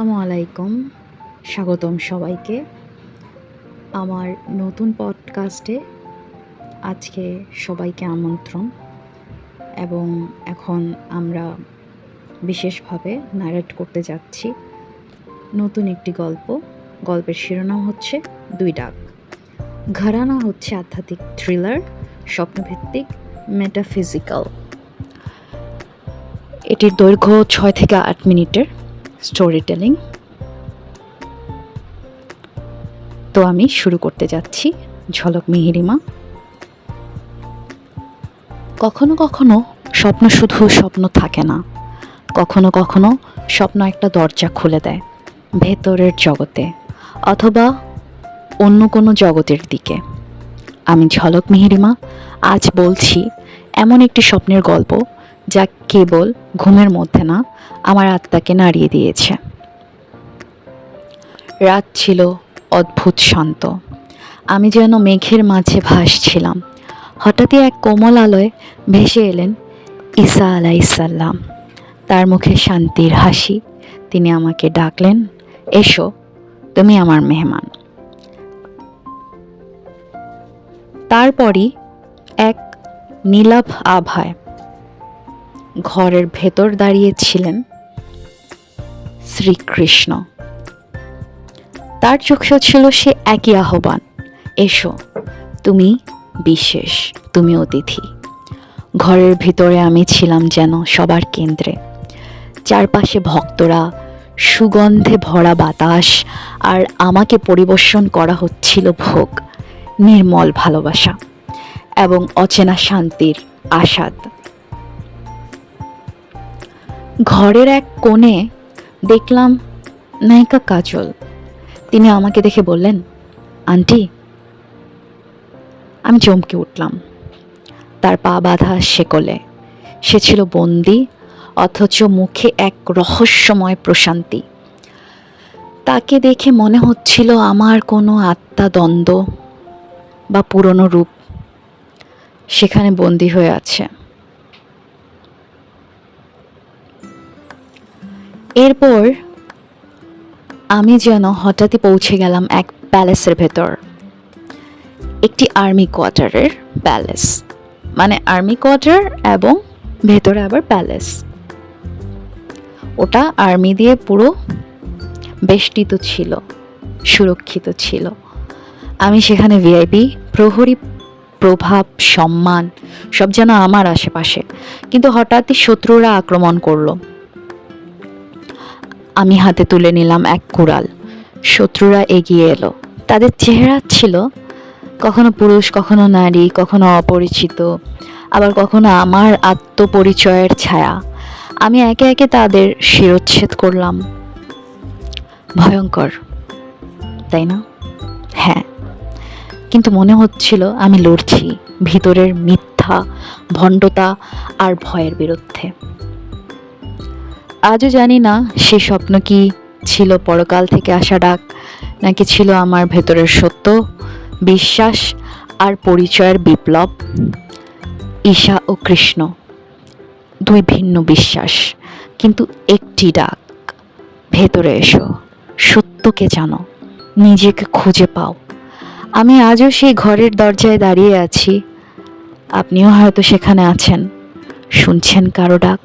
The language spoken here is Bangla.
আসসালামু আলাইকুম। স্বাগতম সবাইকে। আমার নতুন পডকাস্টে আজকে সবাইকে আমন্ত্রণ এবং এখন আমরা বিশেষভাবে নারেট করতে যাচ্ছি নতুন একটি গল্প। গল্পের শিরোনাম হচ্ছে দুই ডাক। ঘরানা হচ্ছে আধ্যাত্মিক থ্রিলার স্বপ্নভিত্তিক মেটাফিজিক্যাল এটির দৈর্ঘ্য ছয় থেকে আট মিনিটের। স্টোরি টেলিং তো আমি শুরু করতে যাচ্ছি ঝলক মিহিরিমা কখনো কখনো স্বপ্ন শুধু স্বপ্ন থাকে না। কখনো কখনো স্বপ্ন একটা দরজা খুলে দেয় ভেতরের জগতে অথবা অন্য কোনো জগতের দিকে। আমি ঝলক মিহিরিমা আজ বলছি, এমন একটি স্বপ্নের গল্প যা কেবল ঘুমের মধ্যে না, আমার আত্মাকে নাড়িয়ে দিয়েছে। রাত ছিল অদ্ভুত শান্ত। আমি যেন মেঘের মাঝে ভাসছিলাম। হঠাৎই এক কোমল আলোয় ভেসে এলেন ঈসা আলাইসাল্লাম তার মুখে শান্তির হাসি। তিনি আমাকে ডাকলেন, এসো, তুমি আমার মেহমান। তারপরই এক নীলাভ আভায় ঘরের ভেতর দাঁড়িয়েছিলেন শ্রীকৃষ্ণ। তার চোখেও ছিল সে একই আহ্বান, এসো, তুমি বিশেষ, তুমি অতিথি। ঘরের ভিতরে আমি ছিলাম যেন সবার কেন্দ্রে। চারপাশে ভক্তরা, সুগন্ধে ভরা বাতাস, আর আমাকে পরিবেশন করা হচ্ছিল ভোগ, নির্মল ভালোবাসা এবং অচেনা শান্তির আস্বাদ। ঘরের এক কোণে দেখলাম নায়িকা কাজল। তিনি আমাকে দেখে বললেন, আন্টি, আমি চমকে উঠলাম। তার পা বাঁধা শেকলে। সে ছিল বন্দি, অথচ মুখে এক রহস্যময় প্রশান্তি। তাকে দেখে মনে হচ্ছিল আমার কোনো আত্মা দ্বন্দ্ব বা পুরনো রূপ সেখানে বন্দি হয়ে আছে। এরপর আমি যেন হঠাৎই পৌঁছে গেলাম এক প্যালেসের ভেতর। একটি আর্মি কোয়ার্টারের প্যালেস। মানে আর্মি কোয়ার্টার এবং ভেতরে আবার প্যালেস। ওটা আর্মি দিয়ে পুরো বেষ্টিত ছিল, সুরক্ষিত ছিল। আমি সেখানে ভিআইপি, প্রহরী, প্রভাব, সম্মান, সব যেন আমার আশেপাশে। কিন্তু হঠাৎই শত্রুরা আক্রমণ করল। আমি হাতে তুলে নিলাম এক কুড়াল। শত্রুরা এগিয়ে এলো। তাদের চেহারা ছিল কখনো পুরুষ, কখনো নারী, কখনো অপরিচিত, আবার কখনো আমার আত্মপরিচয়ের ছায়া। আমি একে একে তাদের শিরোচ্ছেদ করলাম। ভয়ঙ্কর, তাই না? হ্যাঁ। কিন্তু মনে হচ্ছিল আমি লড়ছি ভিতরের মিথ্যা, ভণ্ডতা আর ভয়ের বিরুদ্ধে। আজও জানি না সে স্বপ্ন কি ছিল পরকাল থেকে আসা ডাক, নাকি ছিল আমার ভেতরের সত্য, বিশ্বাস আর পরিচয়ের বিপ্লব। ঈশা ও কৃষ্ণ, দুই ভিন্ন বিশ্বাস, কিন্তু একটি ডাক, ভেতরে এসো, সত্যকে জানো, নিজেকে খুঁজে পাও। আমি আজও সেই ঘরের দরজায় দাঁড়িয়ে আছি, আপনিও হয়তো সেখানে আছেন, শুনছেন কারও ডাক।